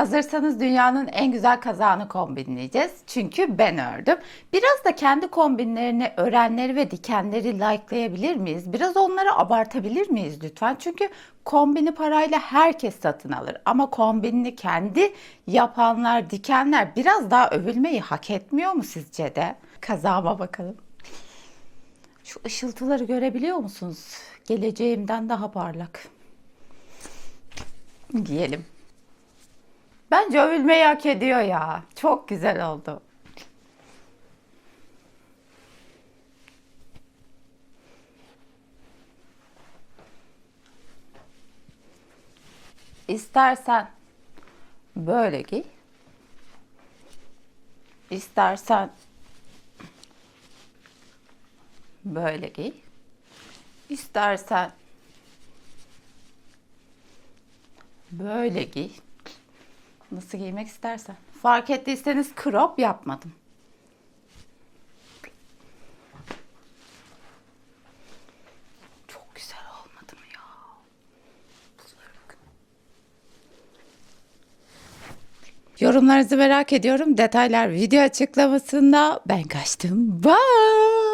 Hazırsanız dünyanın en güzel kazağını kombinleyeceğiz. Çünkü ben ördüm. Biraz da kendi kombinlerini, örenleri ve dikenleri likelayabilir miyiz? Biraz onları abartabilir miyiz lütfen? Çünkü kombini parayla herkes satın alır. Ama kombinini kendi yapanlar, dikenler biraz daha övülmeyi hak etmiyor mu sizce de? Kazağıma bakalım. Şu ışıltıları görebiliyor musunuz? Geleceğimden daha parlak. Giyelim. Bence övülmeyi hak ediyor ya. Çok güzel oldu. İstersen böyle giy. İstersen böyle giy. İstersen böyle giy. Nasıl giymek istersen. Fark ettiyseniz crop yapmadım. Çok güzel olmadı ya? Yorumlarınızı merak ediyorum. Detaylar video açıklamasında. Ben kaçtım. Bye.